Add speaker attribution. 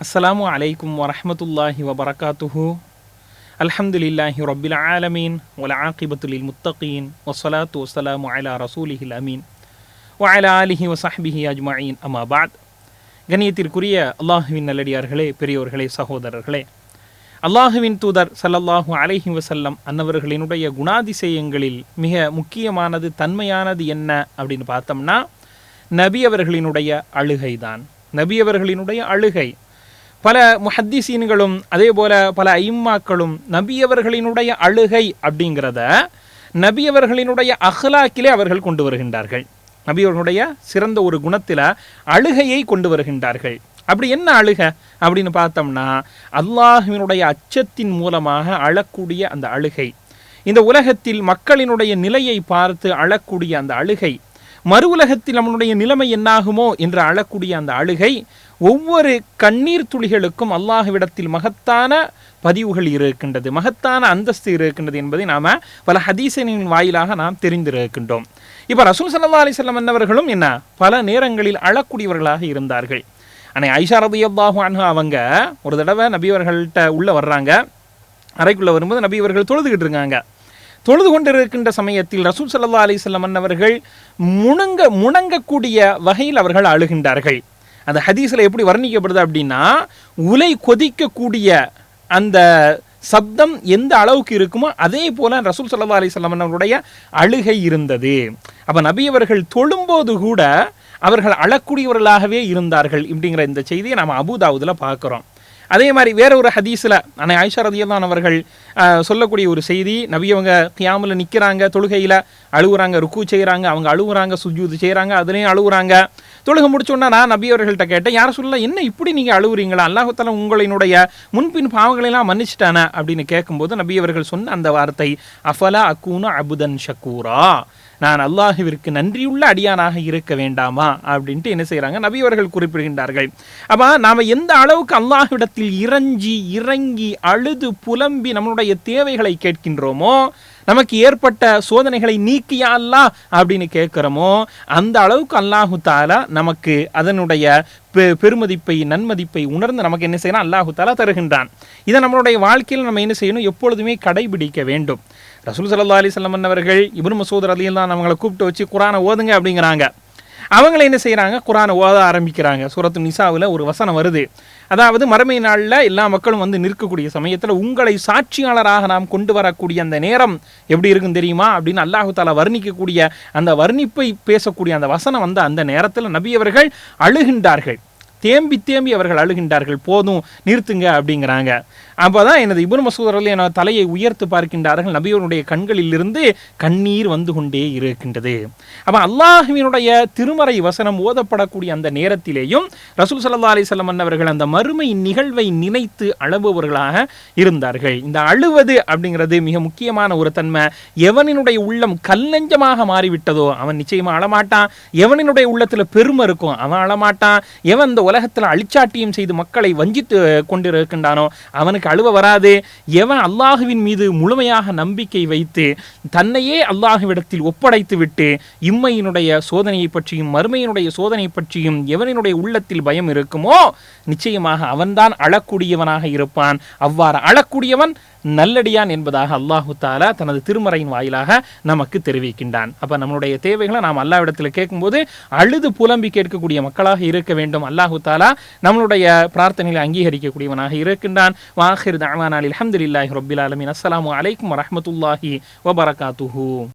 Speaker 1: அஸ்ஸலாமு அலைக்கும் வரமத்துல்லாஹி வபரகாத்துஹு. அல்ஹம்துலில்லாஹி ரபில் ஆலமீன். ஒல ஆகிபத்துலில் முத்தகீன். ஒசலாத்து வசலாம் அலா ரசூலிஹில் அமீன். வ அலா ஆலிஹி வசஹ்பிஹி அமாபாத் கணியத்திற்குரிய அல்லாஹுவின் நல்லடியார்களே பெரியோர்களே சகோதரர்களே. அல்லாஹுவின் தூதர் சல்லல்லாஹு அலைஹி வசல்லம் அன்னவர்களினுடைய குணாதிசயங்களில் மிக முக்கியமானது தன்மையானது என்ன அப்படின்னு பார்த்தோம்னா நபி அவர்களினுடைய அழுகைதான். நபி அவர்களினுடைய அழுகை. பல முஹத்தீசீன்களும் அதே போல பல ஐம்மாக்களும் நபியவர்களினுடைய அழுகை அப்படிங்கிறத நபியவர்களினுடைய அஹ்லாக்கிலே அவர்கள் கொண்டு வருகின்றார்கள். நபியவர்களுடைய சிறந்த ஒரு குணத்தில் அழுகையை கொண்டு வருகின்றார்கள். அப்படி என்ன அழுக? அப்படின்னு பார்த்தோம்னா அல்லாஹினுடைய அச்சத்தின் மூலமாக அழக்கூடிய அந்த அழுகை. இந்த உலகத்தில் மக்களினுடைய நிலையை பார்த்து அழக்கூடிய அந்த அழுகை. மறு உலகத்தில் நம்மளுடைய நிலைமை என்னாகுமோ என்று அழக்கூடிய அந்த அழுகை ஒவ்வொரு கண்ணீர் துளிகளுக்கும் அல்லாஹுவிடத்தில் மகத்தான பதிவுகள் இருக்கின்றது மகத்தான அந்தஸ்து இருக்கின்றது என்பதை நாம் பல ஹதீசனின் வாயிலாக நாம் தெரிந்திருக்கின்றோம். இப்போ ரசூல் சல்லா அலிசல்லம் என்னவர்களும் என்ன? பல நேரங்களில் அழக்கூடியவர்களாக இருந்தார்கள். அன்னை ஐஷா ரதியல்லாஹு அன்ஹா அவங்க ஒரு தடவை நபியவர்கள்ட்ட உள்ளே வர்றாங்க. அறைக்குள்ளே வரும்போது நபியவர்கள் தொழுதுகிட்டு இருக்காங்க. தொழுது கொண்டிருக்கின்ற சமயத்தில் ரசூல் சல்லா அலிசல்லம் அவர்கள் முணங்க முணங்கக்கூடிய வகையில் அவர்கள் அழுகின்றார்கள். அந்த ஹதீஸில் எப்படி வர்ணிக்கப்படுது அப்படின்னா உலை கொதிக்கக்கூடிய அந்த சப்தம் எந்த அளவுக்கு இருக்குமோ அதே போல ரசூல் சல்லா அலிஸ்லாம் அவர்களுடைய அழுகை இருந்தது. அப்போ நபி அவர்கள் தொழும்போது கூட அவர்கள் அழக்கூடியவர்களாகவே இருந்தார்கள் இப்படிங்கிற இந்த செய்தியை நாம் அபுதாவுதில் பார்க்குறோம். அதே மாதிரி வேற ஒரு ஹதீஸில் அன்னை ஆயிஷா ரதியல்லான் அவர்கள் சொல்லக்கூடிய ஒரு செய்தி நபியவங்க கியாமில் நிற்கிறாங்க தொழுகையில் அழுகுறாங்க ருக்கு செய்கிறாங்க அவங்க அழுகுறாங்க சுஜூது செய்கிறாங்க அதுலேயும் அழுகுறாங்க. தொழுகை முடிச்சோன்னா நான் நபி அவர்கள்ட்ட கேட்டேன் யார் சொல்ல என்ன இப்படி நீங்கள் அழுகுறீங்களா? அல்லாஹத்தால உங்களினுடைய முன்பின் பாவங்களெல்லாம் மன்னிச்சிட்டானே? அப்படின்னு கேட்கும்போது நபி அவர்கள் சொன்ன அந்த வார்த்தை அஃபலா அக்கூனு அபுதன் ஷக்கூரா நான் அல்லாஹுவிற்கு நன்றியுள்ள அடியானாக இருக்க வேண்டாமா? அப்படின்ட்டு என்ன செய்கிறாங்க நபி அவர்கள் குறிப்பிடுகின்றார்கள். அப்போ நாம் எந்த அளவுக்கு அல்லாஹ்விடத்தில் இறஞ்சி இறங்கி அழுது புலம்பி நம்மளுடைய தேவைகளை கேட்கின்றோமோ நமக்கு ஏற்பட்ட சோதனைகளை நீக்கியா அல்லா அப்படின்னு கேட்குறோமோ அந்த அளவுக்கு அல்லாஹு தாலா நமக்கு அதனுடைய பெ பெருமதிப்பை நன்மதிப்பை உணர்ந்து நமக்கு என்ன செய்யணும் அல்லாஹு தாலா தருகின்றான். இதை நம்மளுடைய வாழ்க்கையில் நம்ம என்ன செய்யணும்? எப்பொழுதுமே கடைபிடிக்க வேண்டும். ரசூல் சல்லா அலிஸ்லாம் அவர்கள் இபுன் மசூத் அலியெல்லாம் அவங்களை கூப்பிட்டு வச்சு குரானை ஓதுங்க அப்படிங்கிறாங்க. அவங்கள என்ன செய்கிறாங்க குரானை ஓத ஆரம்பிக்கிறாங்க. சூரத்து நிசாவில் ஒரு வசனம் வருது. அதாவது மறுமை நாளில் எல்லா மக்களும் வந்து நிற்கக்கூடிய சமயத்தில் உங்களை சாட்சியாளராக நாம் கொண்டு வரக்கூடிய அந்த நேரம் எப்படி இருக்கும் தெரியுமா? அப்படின்னு அல்லாஹு தாலா வர்ணிக்கக்கூடிய அந்த வர்ணிப்பை பேசக்கூடிய அந்த வசனம் வந்து அந்த நேரத்தில் நபியவர்கள் அழுகின்றார்கள். தேம்பி தேம்பி அவர்கள் அழுகின்றார்கள். போதும் நிறுத்துங்க அப்படிங்கிறாங்க. அப்போ தான் எனது இபுன் மசூதரில் என தலையை உயர்த்து பார்க்கின்றார்கள். நபியோருடைய கண்களிலிருந்து கண்ணீர் வந்து கொண்டே இருக்கின்றது. அப்போ அல்லாஹுவினுடைய திருமறை வசனம் ஓதப்படக்கூடிய அந்த நேரத்திலேயும் ரசூல் சல்லா அலிசல்லம் அவர்கள் அந்த மறுமை நிகழ்வை நினைத்து அழுபவர்களாக இருந்தார்கள். இந்த அழுவது அப்படிங்கிறது மிக முக்கியமான ஒரு தன்மை. எவனினுடைய உள்ளம் கல்லஞ்சமாக மாறிவிட்டதோ அவன் நிச்சயமாக அழமாட்டான். எவனினுடைய உள்ளத்தில் பெருமை இருக்கும் அவன் அழமாட்டான். எவன் இந்த உலகத்தில் அழிச்சாட்டியம் செய்து மக்களை வஞ்சித்து கொண்டிருக்கின்றானோ அவனுக்கு அழுவ வராது. எவன் அல்லாஹுவின் மீது முழுமையாக நம்பிக்கை வைத்து தன்னையே அல்லாஹுவிடத்தில் ஒப்படைத்து விட்டு இம்மையினுடைய சோதனையை பற்றியும் மறுமையினுடைய சோதனை பற்றியும் எவனினுடைய உள்ளத்தில் பயம் இருக்குமோ நிச்சயமாக அவன்தான் அழக்கூடியவனாக இருப்பான். அவ்வாறு அழக்கூடியவன் நல்லடியான் என்பதாக அல்லாஹு தாலா தனது திருமறையின் வாயிலாக நமக்கு தெரிவிக்கின்றான். அப்போ நம்மளுடைய தேவைகளை நாம் அல்லாவிடத்தில் கேட்கும்போது அழுது புலம்பி கேட்கக்கூடிய மக்களாக இருக்க வேண்டும். அல்லாஹு தாலா நம்மளுடைய பிரார்த்தனைகளை அங்கீகரிக்கக்கூடியவனாக இருக்கின்றான். வாஹிர் தாவான் அலி அஹமதுல்லாஹி ரொபில் அலமின் அஸ்லாம் வலைக்கம் வரமத்துல்லாஹி வபரகாத்துஹூ.